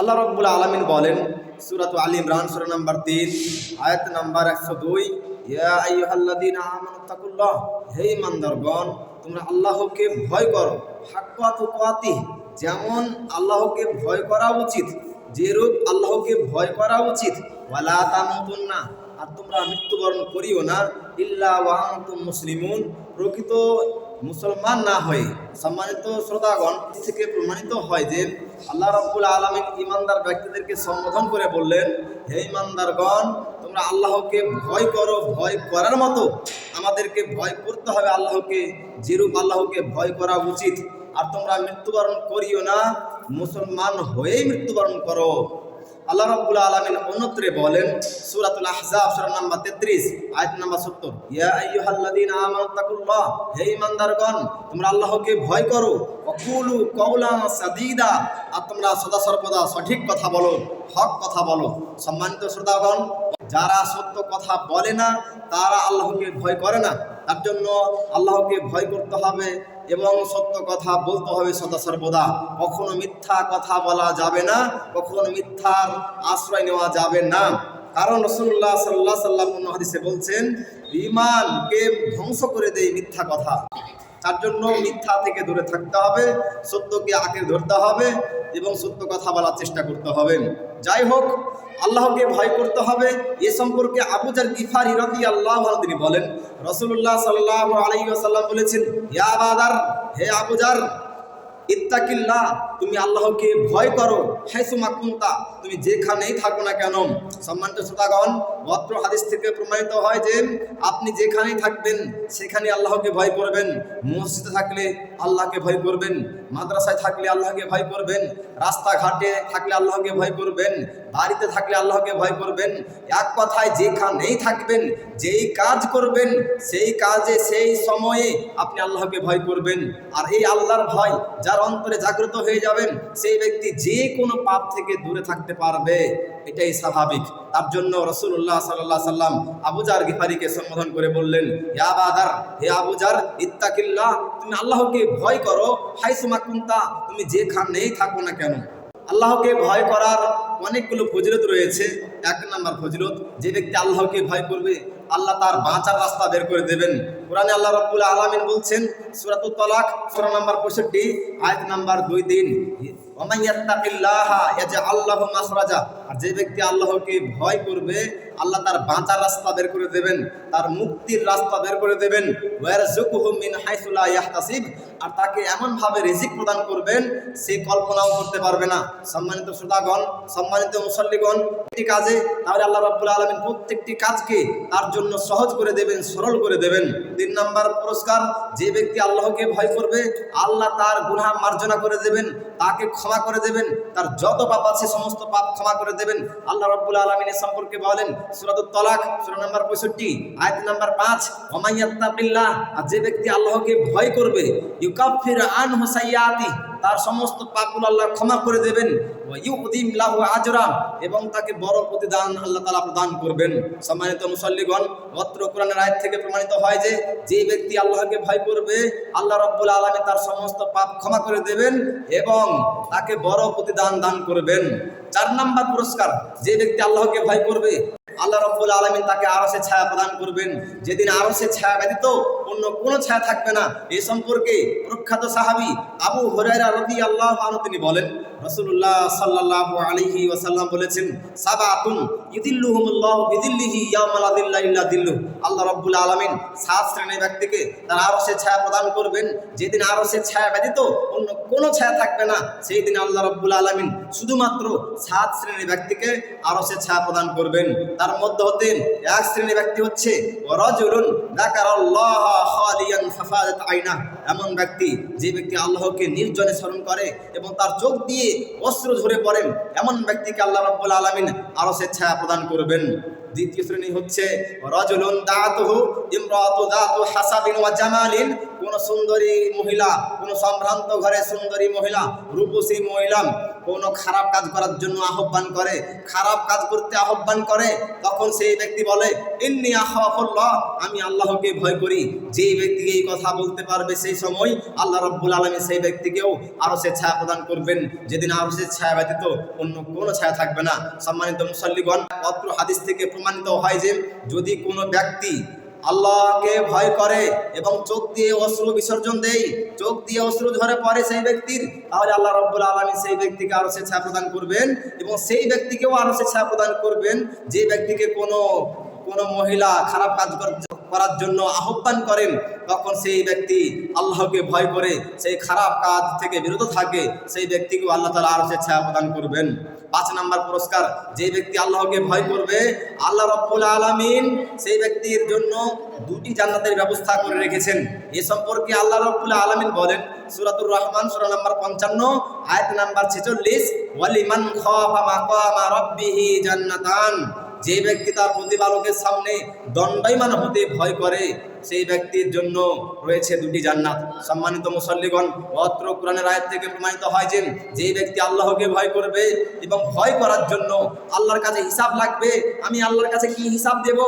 আল্লাহ রব্বুল আলমিন বলেন, সুরাত আলী ইমরান, সুরা নাম্বার তিন, আয়াত নম্বর একশো দুই হে ইমানদারগণ, তোমরা আল্লাহকে ভয় করো। তুকাতিহ যেমন আল্লাহকে ভয় করা উচিত, যেরূপ আল্লাহকে ভয় করা উচিত, ওয়ালা তামুতুন্না আর তোমরা মৃত্যুবরণ করিও না। ইল্লা ওয়ান্তুম মুসলিমুন। প্রকৃত মুসলমান না হয়ে সম্মানিত শ্রোতাগণ থেকে প্রমাণিত হয় যে আল্লাহ রব্বুল আলমিন ইমানদার ব্যক্তিদেরকে সম্বোধন করে বললেন, হে ইমানদারগণ তোমরা আল্লাহকে ভয় করো, ভয় করার মতো আমাদেরকে ভয় করতে হবে। আল্লাহকে যেরূপ আল্লাহকে ভয় করা উচিত। আর তোমরা মৃত্যুবরণ করিও না। মুসলমান হয়েই মৃত্যুবরণ করো। আল্লাহ রাব্বুল আলামিন অন্যত্রে বলেন, সূরাতুল আহজাব, সূরা নাম্বার 33 আয়াত নাম্বার 70 ইয়া আইয়ুহাল্লাযীনা আমানু তাকুল্লাহ, হে ঈমানদারগণ, তোমরা আল্লাহকে ভয় করো, ওয়াকুলু কওলান সাদীদা, আর তোমরা সদা সর্বদা সঠিক কথা বলো, হক কথা বলো। সম্মানিত শ্রোতাগণ, যারা সত্য কথা বলে না, তারা আল্লাহকে ভয় করে না। তার জন্য আল্লাহকে ভয় করতে হবে এবং সত্য কথা বলতে হবে সদা সর্বদা। কখনো মিথ্যা কথা বলা যাবে না, কখনো মিথ্যার আশ্রয় নেওয়া যাবে না। কারণ রসুল্লাহ সাল্লাহ সাল্লাম হাদিসে বলছেন ইমানকে ধ্বংস করে দেয় মিথ্যা কথা? তার জন্য মিথ্যা থেকে দূরে থাকতে হবে, সত্যকে আঁকড়ে ধরতে হবে এবং সত্য কথা বলার চেষ্টা করতে হবে। যাই হোক, আল্লাহকে ভয় করতে হবে। এ সম্পর্কে আবুজার গিফারি রফি আল্লাহ তিনি বলেন রসুল্লাহ সাল্লাহ আলাই আসাল্লাম বলেছেন, ইয়া আবাদার, হে আবুজার ইত্তাকিল্লাহ তুমি আল্লাহকে ভয় করো, হাইসুমা কুন্তা, তুমি যেখানেই থাকো না কেন? সম্মানিত শ্রোতাগণ ভদ্র হাদিস থেকে প্রমাণিত হয় যে আপনি যেখানেই থাকবেন সেখানে আল্লাহকে ভয় করবেন। মসজিদে থাকলে আল্লাহকে ভয় করবেন, মাদ্রাসায় থাকলে আল্লাহকে ভয় করবেন, রাস্তাঘাটে থাকলে আল্লাহকে ভয় করবেন, বাড়িতে থাকলে আল্লাহকে ভয় করবেন, এক কথায় যেখানেই থাকবেন, যেই কাজ করবেন, সেই কাজে, সেই সময়ে আপনি আল্লাহকে ভয় করবেন। আর এই আল্লাহর ভয় যার অন্তরে জাগ্রত হয়ে যাবেন, সেই ব্যক্তি যে কোনো পাপ থেকে দূরে থাকতে পারবে, এটাই স্বাভাবিক। তার জন্য রসুল্লাহ সাল্লাহ সাল্লাম আবুজার গিফারিকে সম্বোধন করে বললেন আবাদার হে আবুজার ইত্তাকিল্লাহ, তুমি আল্লাহকে ভয় করো, হাইসুমা কুন্তা, তুমি যেখানেই থাকো না কেন? আল্লাহকে ভয় করার অনেকগুলো ফজিলত রয়েছে। এক নম্বর ফজিলত, যে ব্যক্তি আল্লাহকে ভয় করবে আল্লাহ তার বাঁচার রাস্তা বের করে দেবেন। কোরআনে আল্লাহ রব্বুল আলমিন বলছেন সুরাতুল তলাক, সুরা নাম্বার পঁয়ষট্টি, আয়াত নাম্বার দুই দিন আল্লাহ মাসরাজা আর যে ব্যক্তি আল্লাহকে ভয় করবে, আল্লাহ তার বাঁচার রাস্তা বের করে দেবেন, তার মুক্তির রাস্তা বের করে দেবেন। আর তাকে এমনভাবে রিজিক প্রদান করবেন, সে কল্পনাও করতে পারবে না। সম্মানিত শ্রোতাগণ, সম্মানিত মুসল্লিগণ, একটি কাজে, তাহলে আল্লাহ রাব্বুল আলমিন প্রত্যেকটি কাজকে তার জন্য সহজ করে দেবেন, সরল করে দেবেন। তিন নাম্বার পুরস্কার, যে ব্যক্তি আল্লাহকে ভয় করবে, আল্লাহ তার গুনাহ মার্জনা করে দেবেন, তাকে ক্ষমা করে দেবেন, তার যত পাপ আছে সমস্ত পাপ ক্ষমা করে দেবেন। আল্লাহ রব্বুল আলমিনের সম্পর্কে বলেন সুরাতুল তলাক, সুরা নাম্বার পঁয়ষট্টি, আয়াত নাম্বার পাঁচ ওমাইয়াত্তাবিল্লাহ আর যে ব্যক্তি আল্লাহকে ভয় করবে, ইউকাফির আন হুসাইয়াতি তার সমস্ত পাপগুলো আল্লাহ ক্ষমা করে দেবেন। এবং তাকে বড় প্রতিদান আল্লাহ তালা প্রদান করবেন। সম্মানিত মুসল্লিগণ, অত্র কোরআনের আয়াত থেকে প্রমাণিত হয় যে যে ব্যক্তি আল্লাহকে ভয় করবে, আল্লাহ রব্বুল আলমী তার সমস্ত পাপ ক্ষমা করে দেবেন এবং তাকে বড় প্রতিদান দান করবেন। চার নাম্বার পুরস্কার, যে ব্যক্তি আল্লাহকে ভয় করবে আল্লাহ রব্বুল আলমিন তাকে আরও ছায়া প্রদান করবেন। যেদিন আরও সে ছায়া ব্যতীত অন্য কোনো ছায়া থাকবে না। এ সম্পর্কে প্রখ্যাত সাহাবি আবু হরাইরা রবি আল্লাহ তিনি বলেন রসুল্লাহ সাল্লাহ আলিহি ওয়াসাল্লাম বলেছেন, সাবাতুন ইদিল্লুহুমুল্লাহ বিদিল্লিহি ইয়ামালাদিল্লাহ ইল্লা দিল্লু আল্লাহ রব্বুল আলমিন সাত শ্রেণির ব্যক্তিকে তারা আরও সে ছায়া প্রদান করবেন। যেদিন আরও সে ছায়া ব্যতীত অন্য কোনো ছায়া থাকবে না সেই দিন আল্লাহ রব্বুল আলমিন শুধুমাত্র সাত শ্রেণির ব্যক্তিকে আরও সে ছায়া প্রদান করবেন। তার মধ্যে হতেন এক শ্রেণির ব্যক্তি হচ্ছে এমন ব্যক্তি যে ব্যক্তি আল্লাহকে নির্জনে স্মরণ করে এবং তার চোখ দিয়ে অস্ত্র ঝরে পড়েন এমন ব্যক্তিকে আল্লাহ রাব্বুল আলামিন আরও সে ছায়া প্রদান করবেন। দ্বিতীয় শ্রেণি হচ্ছে, রজুলুন দাতুহু ইমরাতু দাতু হাসাবিন ওয়া জামালিন। কোন সুন্দরী মহিলা, কোন সম্ভ্রান্ত ঘরে সুন্দরী মহিলা, রূপসী মহিলা কোনো খারাপ কাজ করার জন্য আহ্বান করে, খারাপ কাজ করতে আহ্বান করে, তখন সেই ব্যক্তি বলে, ইন্নি আহাফুল্লাহ আমি আল্লাহকে ভয় করি। যেই ব্যক্তিকে এই কথা বলতে পারবে সেই সময় আল্লাহ রব্বুল আলমী সেই ব্যক্তিকেও আরও সে ছায়া প্রদান করবেন। যেদিন আরও সে ছায়া ব্যতীত অন্য কোনো ছায়া থাকবে না। সম্মানিত মুসল্লিগণ, অত্র হাদিস থেকে প্রমাণিত হয় যে, যদি কোনো ব্যক্তি আল্লাহকে ভয় করে এবং চোখ দিয়ে অশ্রু বিসর্জন দেই চোখ দিয়ে অশ্রু ঝরে পড়ে সেই ব্যক্তির, তাহলে আল্লাহ রব্বুল আলমী সেই ব্যক্তিকে আরও সে ছায়া প্রদান করবেন এবং সেই ব্যক্তিকেও আরও সে ছায়া প্রদান করবেন। যে ব্যক্তিকে কোনো কোনো মহিলা খারাপ কাজ করার জন্য আহ্বান করেন, তখন সেই ব্যক্তি আল্লাহকে ভয় করে, সেই খারাপ কাজ থেকে বিরত থাকে, সেই ব্যক্তিকে আল্লাহ তালা আরও সে ছায়া প্রদান করবেন। পাঁচ নাম্বার পুরস্কার, যে ব্যক্তি আল্লাহকে ভয় করবে, আল্লাহ রব্বুল আলমিন সেই ব্যক্তির জন্য দুটি জান্নাতের ব্যবস্থা করে রেখেছেন। এ সম্পর্কে আল্লাহ রব্বুল আলমিন বলেন, সুরাতুর রহমান, সুরা নাম্বার পঞ্চান্ন, আয়াত নাম্বার ছেচল্লিশ, ওয়ালিমান খাফা মাকামা রাব্বিহি জান্নাতান। যে ব্যক্তি তার প্রতিপালকের সামনে দণ্ডায়মান হতে ভয় করে, সেই ব্যক্তির জন্য রয়েছে দুটি জান্নাত। সম্মানিত মুসল্লিগণ, অত্র কোরআনের আয়াত থেকে প্রমাণিত হয় যে যে ব্যক্তি আল্লাহকে ভয় করবে এবং ভয় করার জন্য আল্লাহর কাছে হিসাব লাগবে, আমি আল্লাহর কাছে কি হিসাব দেব?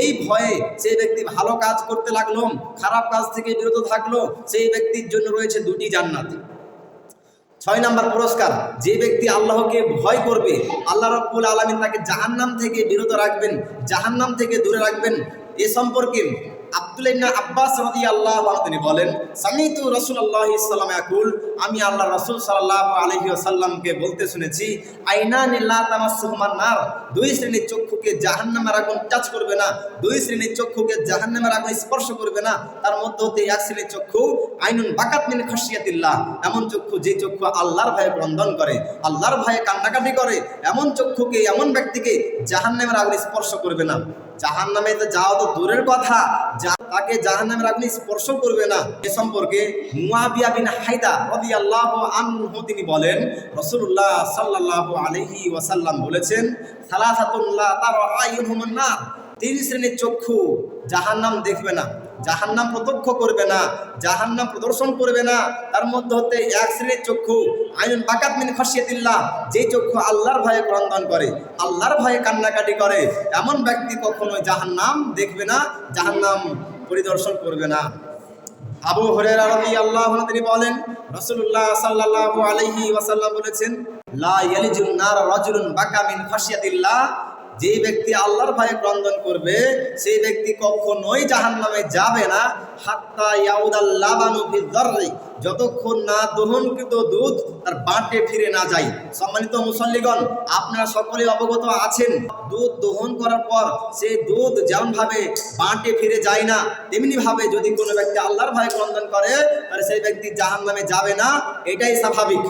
এই ভয়ে সেই ব্যক্তি ভালো কাজ করতে লাগল, খারাপ কাজ থেকে বিরত থাকল, সেই ব্যক্তির জন্য রয়েছে দুটি জান্নাত। ছয় নাম্বার পুরস্কার, যে ব্যক্তি আল্লাহকে ভয় করবে, আল্লাহ রব্বুল আলমিন তাকে জাহান্নাম থেকে বিরত রাখবেন, জাহান্নাম থেকে দূরে রাখবেন। এ সম্পর্কে আব্দুল্লাহ আব্বাস রাদি আল্লাহ তিনি বলেন, সামিতু রসুল্লাহ ইসলাম আকুল আমি আল্লাহ রসুল সাল্লাহ আলহি আসাল্লামকে বলতে শুনেছি আইনা নিল্লা তামাসুহমান নার, দুই শ্রেণির চক্ষুকে জাহান্নামের আগুন টাচ করবে না, দুই শ্রেণির চক্ষুকে জাহান্নামের আগুন স্পর্শ করবে না, তার মধ্যে হতে এক শ্রেণির চক্ষু আইনুন বাকাত মিন খাসিয়াতিল্লাহ এমন চক্ষু যে চক্ষু আল্লাহর ভয়ে ক্রন্দন করে, আল্লাহর ভয়ে কান্নাকাটি করে, এমন চক্ষুকে, এমন ব্যক্তিকে জাহান্নামের আগুন স্পর্শ করবে না। জাহান নামে যাওয়া তো দূরের কথা। তাকে জাহান নামের আগুন স্পর্শ করবে না। এ সম্পর্কে আনহু তিনি বলেন রসুল্লাহ সাল্লাহ আলহি ওয়াসাল্লাম বলেছেন সালাহাতুল্লাহ তার আইয়ুহুমুন নার। তিন শ্রেণির চক্ষু জাহান নাম দেখবে না। জাহান্নাম প্রত্যক্ষ করবে না, জাহান্নাম প্রদর্শন করবে না। তার মধ্যে হতে এক শ্রেণির চক্ষু আইন বাকাত মিন খসিয়াতিল্লাহ। যে চক্ষু আল্লাহর ভয়ে ক্রন্দন করে, আল্লাহর ভয়ে কান্নাকাটি করে, এমন ব্যক্তি কখনোই জাহান্নাম দেখবে না, জাহান্নাম পরিদর্শন করবে না। আবু রাদিয়াল্লাহু আনহু তিনি বলেন, রাসূলুল্লাহ সাল্লাল্লাহু আলাইহি ওয়াসাল্লাম বলেছেন, লা ইয়ালিজুন নার রাজুলুন বাকা মিন খাশিয়াতিল্লাহ যে ব্যক্তি আল্লাহর ভয়ে ক্রন্দন করবে, সেই ব্যক্তি কখনোই জাহান্নামে যাবে না। হাত্তা ইয়াউদাল লাবানু ফি দররি, যতক্ষণ না দহনকৃত দুধ তার বাঁটে ফিরে না যায়। সম্মানিত মুসল্লিগণ, আপনারা সকলে অবগত আছেন, দুধ দহন করার পর সেই দুধ যেমন ভাবে বাঁটে ফিরে যায় না তেমনি ভাবে যদি কোনো ব্যক্তি আল্লাহর ভয়ে ক্রন্দন করে, তাহলে সেই ব্যক্তি জাহান্নামে যাবে না। এটাই স্বাভাবিক।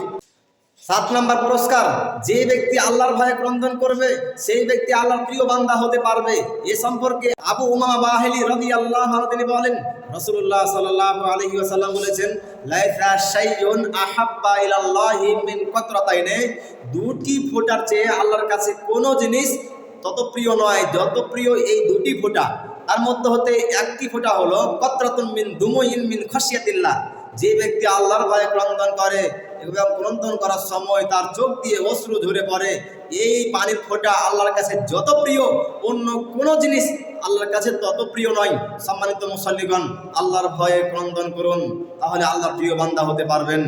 সাত নম্বর পুরস্কার, যে ব্যক্তি আল্লাহর ভয়ে ক্রন্দন করবে, সেই ব্যক্তি আল্লাহর প্রিয় বান্দা হতে পারবে। এ সম্পর্কে আবু উমামা বাহেলি রবি আল্লাহ তিনি বলেন রসুল্লাহ সাল্লাল্লাহু আলাইহি আসাল্লাম বলেছেন দুটি ফোঁটার চেয়ে আল্লাহর কাছে কোনো জিনিস তত প্রিয় নয়, যত প্রিয় এই দুটি ফোঁটা। তার মধ্যে হতে একটি ফোঁটা হলো, কতরাতুন মিন দুমইন মিন খসিয়াতিল্লাহ যে ব্যক্তি আল্লাহর ভয়ে ক্রন্দন করে। এবং ক্রন্দন করার সময় তার চোখ দিয়ে অশ্রু ঝরে পড়ে। এই পানির ফোঁটা আল্লাহর কাছে যত প্রিয়, অন্য কোনো জিনিস আল্লাহর কাছে তত প্রিয় নয়। সম্মানিত মুসল্লিগণ, আল্লাহর ভয়ে ক্রন্দন করুন, তাহলে আল্লাহর প্রিয় বান্দা হতে পারবেন।